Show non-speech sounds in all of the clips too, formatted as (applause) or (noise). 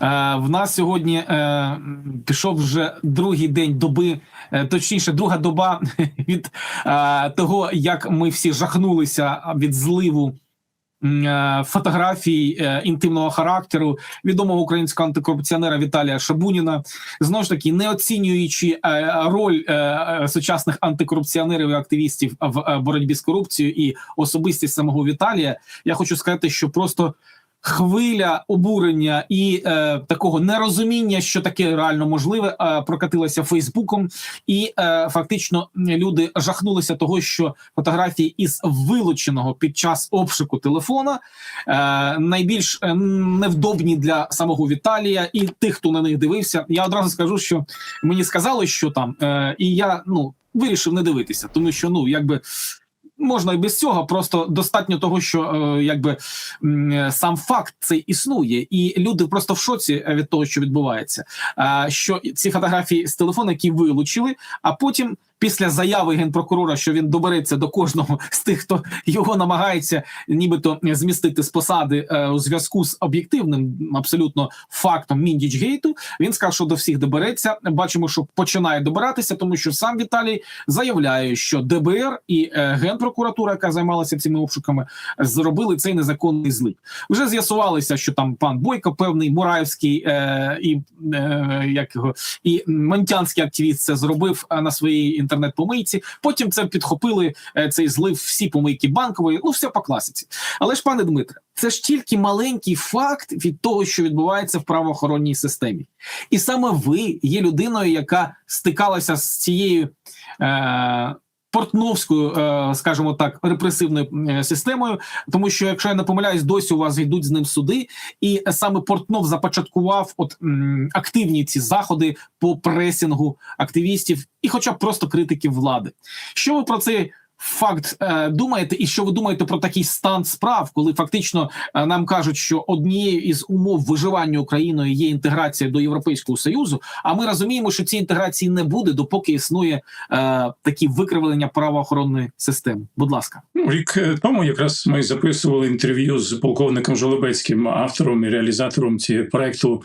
В нас сьогодні е, пішов вже другий день доби, е, точніше, друга доба (laughs) від е, того, як ми всі жахнулися від зливу е, фотографій е, інтимного характеру відомого українського антикорупціонера Віталія Шабуніна. Знову ж таки, не оцінюючи е, роль е, е, сучасних антикорупціонерів і активістів в е, боротьбі з корупцією і особистість самого Віталія, я хочу сказати, що просто хвиля обурення і е, такого нерозуміння, що таке реально можливе, е, прокатилася Фейсбуком, і е, фактично люди жахнулися того, що фотографії із вилученого під час обшуку телефона е, найбільш е, невдобні для самого Віталія і тих, хто на них дивився. Я одразу скажу, що мені сказали, що там, е, і я ну вирішив не дивитися, тому що ну якби. Можна і без цього, просто достатньо того, що е, якби е, сам факт цей існує, і люди просто в шоці від того, що відбувається. Е, що ці фотографії з телефону, які вилучили, а потім. Після заяви генпрокурора, що він добереться до кожного з тих, хто його намагається нібито змістити з посади е, у зв'язку з об'єктивним абсолютно фактом Міндічгейту, він сказав, що до всіх добереться. Бачимо, що починає добиратися, тому що сам Віталій заявляє, що ДБР і е, генпрокуратура, яка займалася цими обшуками, зробили цей незаконний злив. Вже з'ясувалося, що там пан Бойко, певний Мураївський е, і е, як його і Монтянський активіст це зробив е, на своїй інтернет-помийці. Потім це підхопили е, цей злив всі помийки банкової. Ну все по класиці. Але ж, пане Дмитре, це ж тільки маленький факт від того, що відбувається в правоохоронній системі, і саме ви є людиною, яка стикалася з цією. Е- Портновською, е, скажімо так, репресивною е, системою, тому що, якщо я не помиляюсь, досі у вас йдуть з ним суди, і саме Портнов започаткував от активні ці заходи по пресінгу активістів і, хоча б просто критиків влади. Що ви про цей факт е, думаєте, і що ви думаєте про такий стан справ, коли фактично е, нам кажуть, що однією із умов виживання Україною є інтеграція до Європейського союзу? А ми розуміємо, що цієї інтеграції не буде, допоки існує е, такі викривлення правоохоронної системи. Будь ласка. Ну, Рік е, тому якраз ми записували інтерв'ю з полковником Жолобецьким, автором і реалізатором цього проекту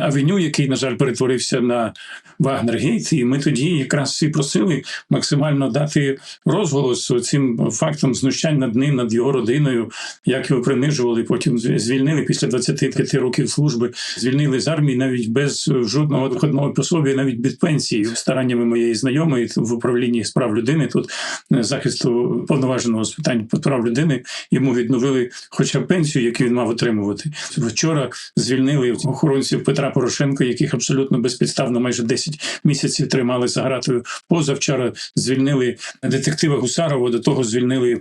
Авеню, який, на жаль, перетворився на Вагнергейт. І ми тоді якраз і просили максимально дати розголос цим фактом знущань над ним, над його родиною, як його принижували. Потім звільнили після 25 років служби, звільнили з армії навіть без жодного доходного пособі, навіть без пенсії, стараннями моєї знайомої в управлінні справ людини. Тут захисту повноваженого з питань прав людини йому відновили, хоча б пенсію, яку він мав отримувати. Вчора звільнили охоронців Петра Порошенка, яких абсолютно безпідставно майже 10 місяців тримали за гратою. Позавчора звільнили детектива Гусарова. До того звільнили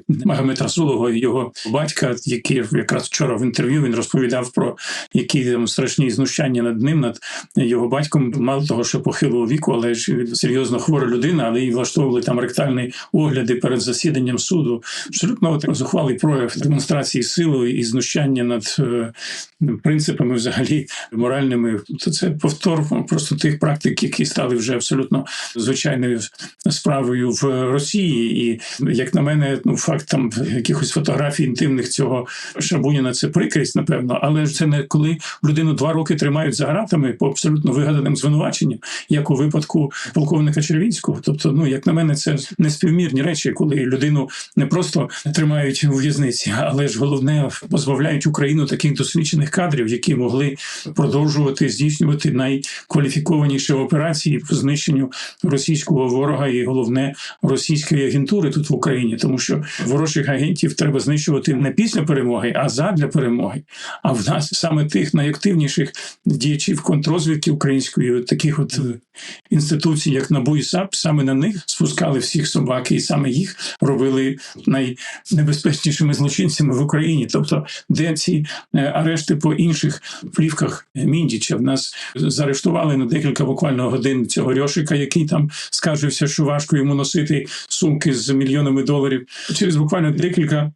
Расулова, його батька, який якраз вчора в інтерв'ю він розповідав про які там страшні знущання над ним, над його батьком. Мало того, що похилого віку, але ж серйозно хвора людина, але і влаштовували там ректальні огляди перед засіданням суду. Абсолютно зухвалий прояв демонстрації сили і знущання над е, принципами, взагалі моральними. То це повтор просто тих практик, які стали вже абсолютно звичайною справою в Росії. І як на мене, ну факт там якихось фотографій інтимних цього Шабуніна це прикрість, напевно, але ж це не коли людину два роки тримають за гратами по абсолютно вигаданим звинуваченням, як у випадку полковника Червінського. Тобто, ну як на мене, це неспівмірні речі, коли людину не просто тримають у в'язниці, але ж головне позбавляють Україну таких досвідчених кадрів, які могли продовжувати здійснювати найкваліфікованіші операції по знищенню російського ворога і головне російської агентури тут в Україні, тому що ворожих агентів треба знищувати не після перемоги, а задля перемоги. А в нас саме тих найактивніших діячів контрозвідки української, таких от е, інституцій, як НАБУ і САП, саме на них спускали всіх собак, і саме їх робили найнебезпечнішими злочинцями в Україні. Тобто, де ці е, арешти по інших плівках Міндіча в нас заарештували на декілька буквально годин цього Рьошика, який там скаржився, що важко йому носити сумки з мільйонами доларів. Через буквально декілька.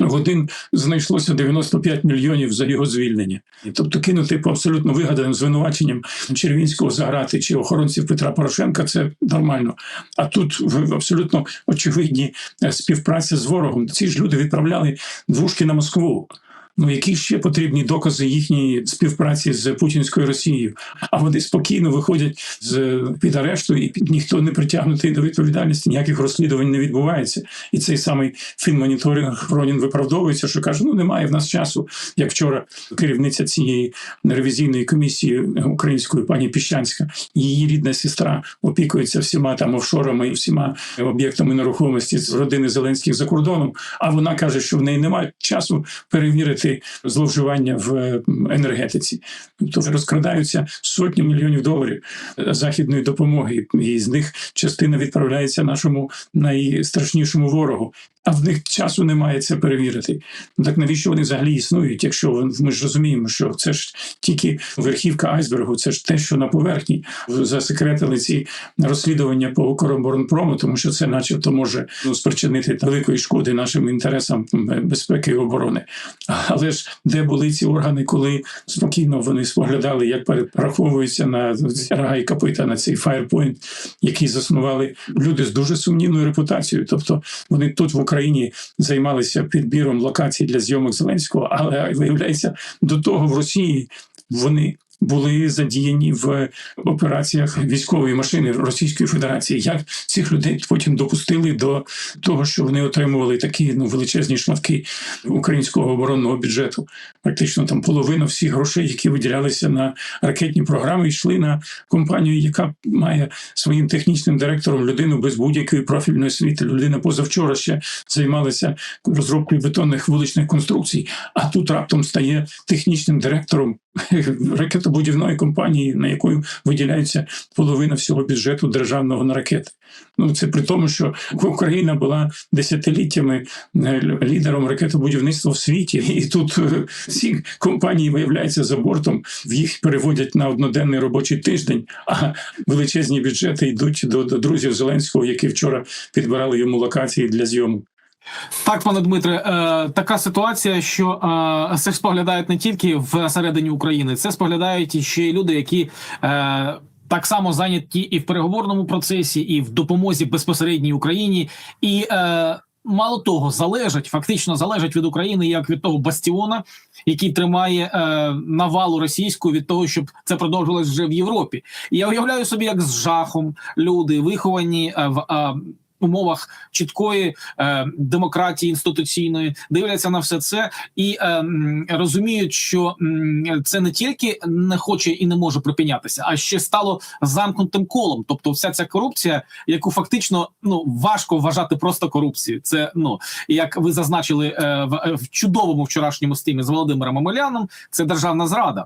Годин знайшлося 95 мільйонів за його звільнення, тобто кинути по абсолютно вигаданим звинуваченням Червінського заграти чи охоронців Петра Порошенка це нормально. А тут в абсолютно очевидні співпраця з ворогом. Ці ж люди відправляли двушки на Москву. Ну які ще потрібні докази їхньої співпраці з путінською Росією? А вони спокійно виходять з під арешту, і під ніхто не притягнутий до відповідальності, ніяких розслідувань не відбувається. І цей самий фінмоніторинг Хронін виправдовується, що каже: ну немає в нас часу. Як вчора керівниця цієї ревізійної комісії української пані Піщанська, її рідна сестра опікується всіма там офшорами і всіма об'єктами нерухомості з родини Зеленських за кордоном. А вона каже, що в неї немає часу перевірити зловживання в е, енергетиці. Тобто розкрадаються сотні мільйонів доларів західної допомоги, і з них частина відправляється нашому найстрашнішому ворогу. А в них часу немає це перевірити. Так навіщо вони взагалі існують? Якщо ми ж розуміємо, що це ж тільки верхівка айсбергу, це ж те, що на поверхні засекретили ці розслідування по Укроборонпрому, тому що це, начебто, може ну, спричинити великої шкоди нашим інтересам безпеки і оборони. Але ж де були ці органи, коли спокійно вони споглядали, як перераховуються на рога і копита на цей фаєрпойнт, який заснували люди з дуже сумнівною репутацією. Тобто вони тут в Україні займалися підбіром локацій для зйомок Зеленського, але виявляється, до того в Росії вони. Були задіяні в операціях військової машини Російської Федерації. Як цих людей потім допустили до того, що вони отримували такі ну величезні шматки українського оборонного бюджету? Практично там половина всіх грошей, які виділялися на ракетні програми, йшли на компанію, яка має своїм технічним директором людину без будь-якої профільної освіти. Людина позавчора ще займалася розробкою бетонних вуличних конструкцій, а тут раптом стає технічним директором (laughs) ракетобудівної компанії, на яку виділяється половина всього бюджету державного на ракети. Ну це при тому, що Україна була десятиліттями е, лідером ракетобудівництва в світі, і тут е, ці компанії виявляються за бортом, в їх переводять на одноденний робочий тиждень, а величезні бюджети йдуть до, до друзів Зеленського, які вчора підбирали йому локації для зйомок. Так, пане Дмитре, е, така ситуація, що е, це споглядають не тільки всередині України, це споглядають ще й люди, які е, так само зайняті і в переговорному процесі, і в допомозі безпосередній Україні, і мало того, залежать фактично залежать від України як від того бастіона, який тримає навалу російську від того, щоб це продовжилось вже в Європі. І я уявляю собі, як з жахом люди виховані в. Е, Умовах чіткої е, демократії інституційної дивляться на все це і е, розуміють, що м, це не тільки не хоче і не може припинятися, а ще стало замкнутим колом. Тобто, вся ця корупція, яку фактично ну важко вважати просто корупцією. Це ну як ви зазначили е, в, в чудовому вчорашньому стимі з Володимиром Омеляном, це державна зрада.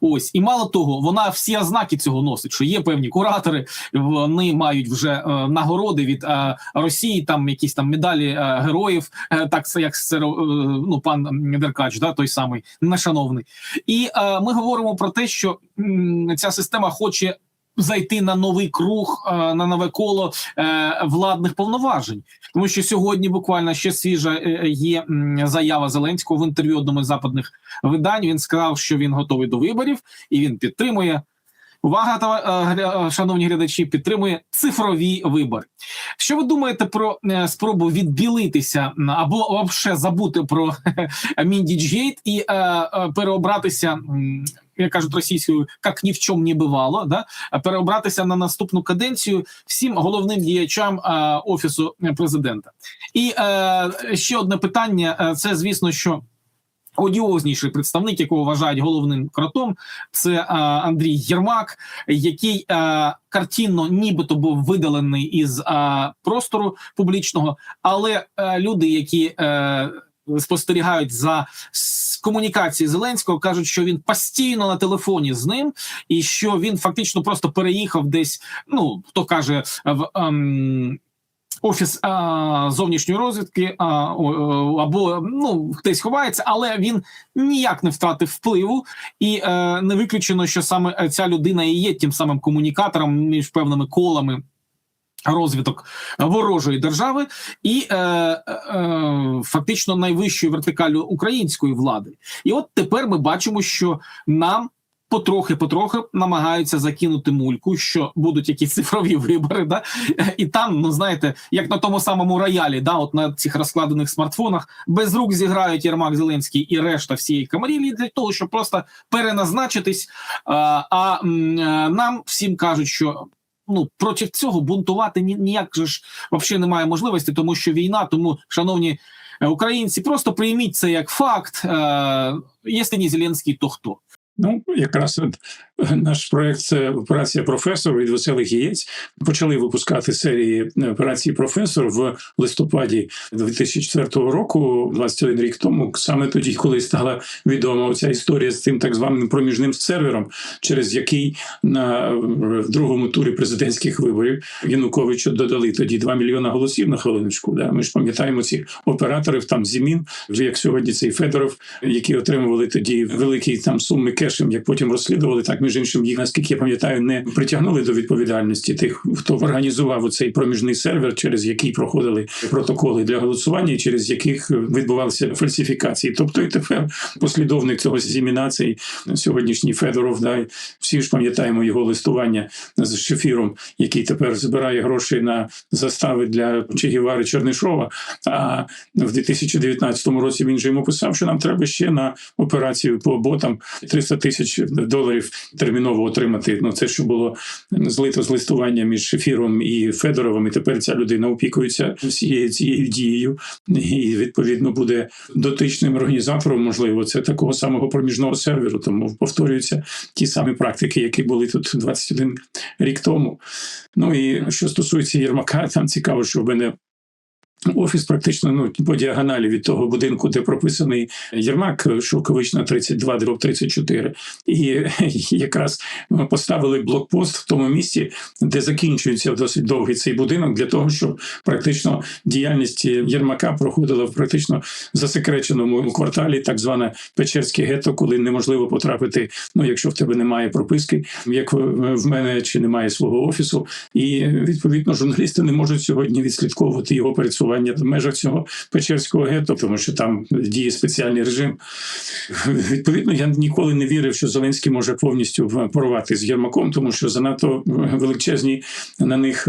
Ось і мало того, вона всі ознаки цього носить. Що є певні куратори, вони мають вже е, нагороди від е, Росії, там якісь там медалі е, героїв, е, так це як це, е, ну пан Деркач, да той самий нешановний. І е, ми говоримо про те, що м, ця система хоче. Зайти на новий круг, е, на нове коло е, владних повноважень, тому що сьогодні буквально ще свіжа е, є заява Зеленського в інтерв'ю одному з западних видань. Він сказав, що він готовий до виборів і він підтримує. Увага, е, е, шановні глядачі, підтримує цифрові вибори. Що ви думаєте про е, спробу відбілитися або взагалі забути про (laughs) Міндіджгейт і переобратися, як кажуть російською, як ні в чому не бувало, да? переобратися на наступну каденцію всім головним діячам е, офісу президента? І е, ще одне питання: це звісно, що. Одіозніший представник, якого вважають головним кротом, це е, Андрій Єрмак, який е, картинно нібито був видалений із е, простору публічного, але е, люди, які е, спостерігають за комунікацією Зеленського, кажуть, що він постійно на телефоні з ним, і що він фактично просто переїхав десь. Ну хто каже в. ем, Офіс а, зовнішньої розвідки а, о, або ну хтось ховається, але він ніяк не втратив впливу, і е, не виключено, що саме ця людина і є тим самим комунікатором між певними колами розвиток ворожої держави і е, е, фактично найвищою вертикалю української влади. І от тепер ми бачимо, що нам. Потрохи-потрохи намагаються закинути мульку, що будуть якісь цифрові (laughs) вибори, да? і там, ну знаєте, як на тому самому роялі, да, от на цих розкладених смартфонах, без рук зіграють Єрмак Зеленський і решта всієї камарілі для того, щоб просто переназначитись. А, а е, нам всім кажуть, що. Ну, проти цього бунтувати ні, ніяк же ж взагалі немає можливості, тому що війна. Тому, шановні е, українці, просто прийміть це як факт. Е, якщо не Зеленський, то хто? Ну, якраз е, наш проект це операція професор від веселих яєць. Почали випускати серії е, операції професор в листопаді 2004 року, 21 рік тому, саме тоді, коли стала відома ця історія з цим так званим проміжним сервером, через який на в другому турі президентських виборів Януковичу додали тоді 2 мільйона голосів на хвилиночку. Да? Ми ж пам'ятаємо цих операторів, там Зімін, як сьогодні цей Федоров, які отримували тоді великі там суми кешем, як потім розслідували, так між іншим їх, наскільки я пам'ятаю, не притягнули до відповідальності тих, хто організував цей проміжний сервер, через який проходили протоколи для голосування, через яких відбувалися фальсифікації. Тобто і тепер послідовник цього зімінації, сьогоднішній Федоров, да, всі ж пам'ятаємо його листування з Шефіром, який тепер збирає гроші на застави для Чегівари Чернишова. А в 2019 році він же йому писав, що нам треба ще на операцію по ботам 300 тисяч доларів терміново отримати. Ну це що було злито з листування між Шефіром і Федоровим. І тепер ця людина опікується всією цією дією, і відповідно буде дотичним організатором. Можливо, це такого самого проміжного серверу. Тому повторюються ті самі практики, які були тут 21 рік тому. Ну і що стосується Єрмака, там цікаво, що в мене. Офіс практично ну по діагоналі від того будинку, де прописаний Єрмак, Шовковична 32, дроб 34. І (laughs) якраз поставили блокпост в тому місці, де закінчується досить довгий цей будинок, для того, щоб практично діяльність Єрмака проходила в практично засекреченому кварталі, так зване Печерське гетто, коли неможливо потрапити. Ну, якщо в тебе немає прописки, як в мене чи немає свого офісу, і відповідно журналісти не можуть сьогодні відслідковувати його пересування в межах цього Печерського гетто, тому що там діє спеціальний режим. Відповідно, я ніколи не вірив, що Зеленський може повністю порвати з Єрмаком, тому що занадто величезні на них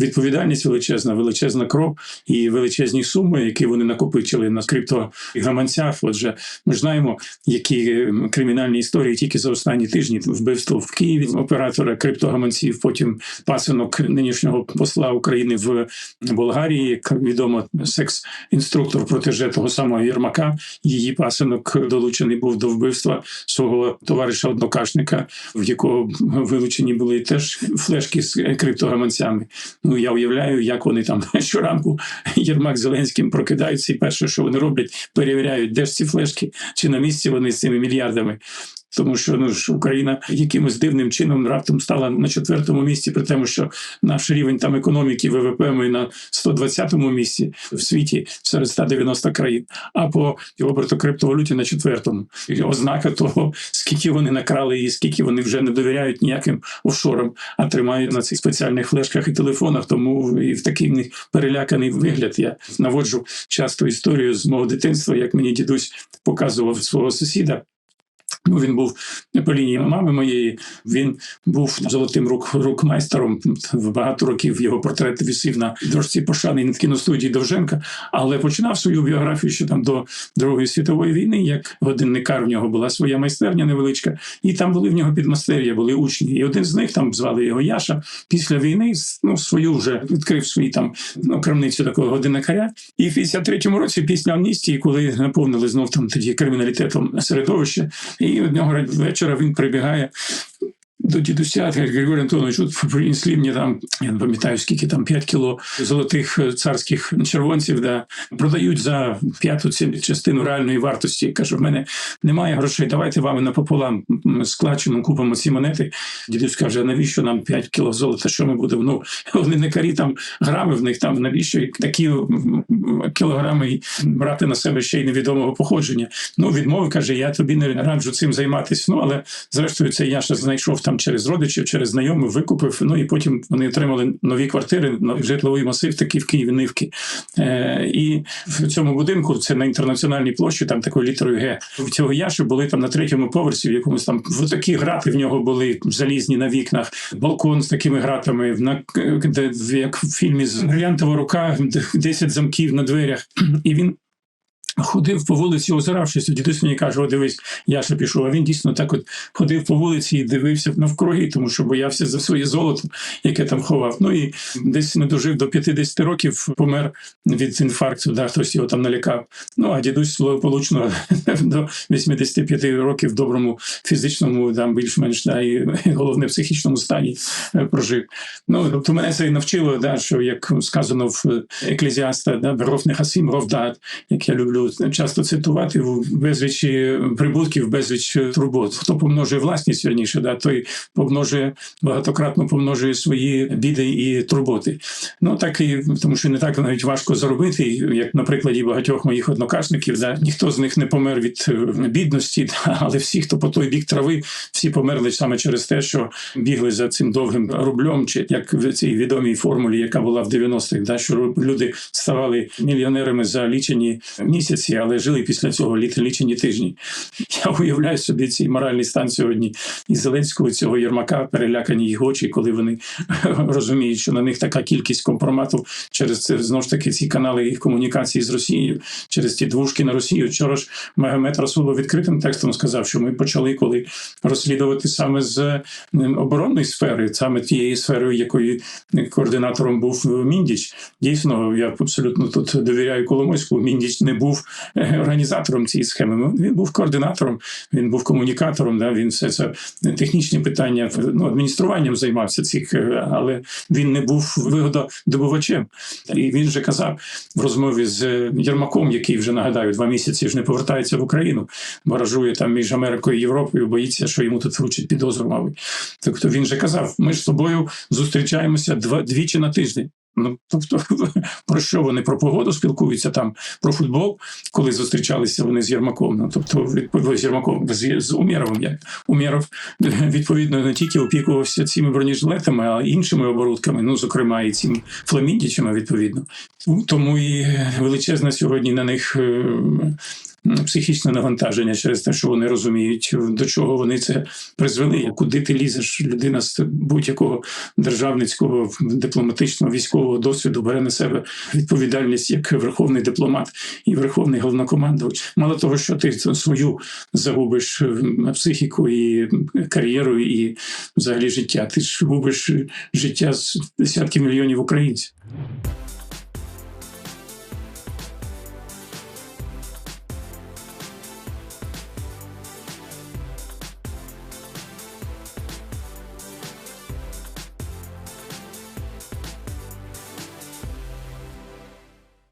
відповідальність величезна, величезна кров і величезні суми, які вони накопичили на криптогаманцях. Отже, ми ж знаємо, які кримінальні історії тільки за останні тижні вбивство в Києві оператора криптогаманців, потім пасинок нинішнього посла України в Болгарії, як відомо, секс-інструктор протеже того самого Єрмака. Її пасинок долучений був до вбивства свого товариша однокашника, в якого вилучені були теж флешки з криптогаманцями. Ну я уявляю, як вони там (laughs) щоранку Єрмак Зеленським прокидаються, і перше, що вони роблять, перевіряють, де ж ці флешки, чи на місці вони з цими мільярдами. Тому що ну ж Україна якимось дивним чином раптом стала на четвертому місці, при тому, що наш рівень там економіки ВВП ми на 120-му місці в світі серед 190 країн, а по оберту криптовалюті на четвертому. І ознака того, скільки вони накрали і скільки вони вже не довіряють ніяким офшорам, а тримають на цих спеціальних флешках і телефонах. Тому і в такий переляканий вигляд я наводжу часто історію з мого дитинства, як мені дідусь показував свого сусіда. Ну, він був по лінії мами моєї. Він був золотим рук рукмайстером. Багато років його портрет висів на дошці пошани на кіностудії Довженка, але починав свою біографію ще там до Другої світової війни. Як годинникар в нього була своя майстерня невеличка, і там були в нього підмастер'я, були учні. І один з них там звали його Яша. Після війни ну свою вже відкрив свій там ну, крамницю такого годинникаря. І в 53-му році, після амністії, коли наповнили знов там тоді криміналітетом середовище. І одного вечора він прибігає до дідуся, Григорій Антонович, от принесли мені там, я не пам'ятаю, скільки там 5 кіло золотих царських червонців, да, продають за п'яту частину реальної вартості. Каже, в мене немає грошей, давайте вами напополам склачемо, купимо ці монети. Дідусь каже, навіщо нам 5 кіло золота, що ми будемо? Ну, вони не карі там грами в них там, навіщо такі кілограми брати на себе ще й невідомого походження. Ну, відмови каже, я тобі не раджу цим займатися. Ну, але зрештою, це я ще знайшов там через родичів, через знайомих викупив. Ну і потім вони отримали нові квартири, житловий масив, такий в Києві Нивки. Е, і в цьому будинку це на інтернаціональній площі, там такою літерою Г. В цього яшу були там на третьому поверсі, в якомусь там в такі грати в нього були залізні на вікнах, балкон з такими гратами, на де як в фільмі з брилянтова рука, де 10 замків на дверях, і він. Ходив по вулиці, озиравшись, дідусь мені каже: О, дивись, я ще пішов. А він дійсно так от ходив по вулиці і дивився навкруги, тому що боявся за своє золото, яке там ховав. Ну і десь не дожив до 50 років, помер від інфаркту, да, хтось його там налякав. Ну а дідусь благополучно (laughs) до 85 років в доброму фізичному, там більш-менш да, і (laughs) головне психічному стані е, прожив. Ну тобто мене це і навчило, да, що як сказано в еклезіаста, да, «Беров нехасим ровдат, як я люблю часто цитувати в безлічі прибутків, безліч турбот. Хто помножує власність верніше, да, той помножує багатократно помножує свої біди і турботи. Ну так і тому, що не так навіть важко заробити, як на прикладі багатьох моїх однокашників, да, ніхто з них не помер від е, бідності, да, але всі, хто по той бік трави, всі померли саме через те, що бігли за цим довгим рублем, чи як в цій відомій формулі, яка була в 90-х, да, що люди ставали мільйонерами за лічені місяці, але жили після цього лічені тижні. Я уявляю собі цей моральний стан сьогодні і Зеленського, цього Єрмака, перелякані їх очі, коли вони (laughs) розуміють, що на них така кількість компромату через це знову ж таки ці канали їх комунікації з Росією, через ті двушки на Росію. Вчора ж Магомед Расулов відкритим текстом сказав, що ми почали коли розслідувати саме з оборонної сфери, саме тієї сфери, якої координатором був Міндіч. Дійсно, я абсолютно тут довіряю Коломойську. Міндіч не був е, організатором цієї схеми. Ну, Він був координатором, він був комунікатором. Да, він все це технічні питання ну, адмініструванням займався цих, е, але він не був вигододобувачем. І він же казав в розмові з е, Єрмаком, який вже нагадаю, два місяці ж не повертається в Україну, баражує там між Америкою і Європою, боїться, що йому тут вручать підозру, мабуть. Тобто він же казав: ми ж з тобою зустрічаємося двічі на тиждень. Ну, тобто, (laughs) про що вони про погоду спілкуються там, про футбол, коли зустрічалися вони з Єрмаком. Ну, тобто, відповідно, з Єрмаком, з, з Умєровим. Як Умєров, (laughs) відповідно, не тільки опікувався цими бронежилетами, а іншими оборудками, ну, зокрема, і цим фламіндічами, відповідно. Тому і величезна сьогодні на них. Е, Психічне навантаження через те, що вони розуміють, до чого вони це призвели. Куди ти лізеш? Людина з будь-якого державницького дипломатичного військового досвіду бере на себе відповідальність як верховний дипломат і верховний головнокомандувач. Мало того, що ти свою загубиш е, психіку і кар'єру, і взагалі життя. Ти ж губиш життя з десятків мільйонів українців.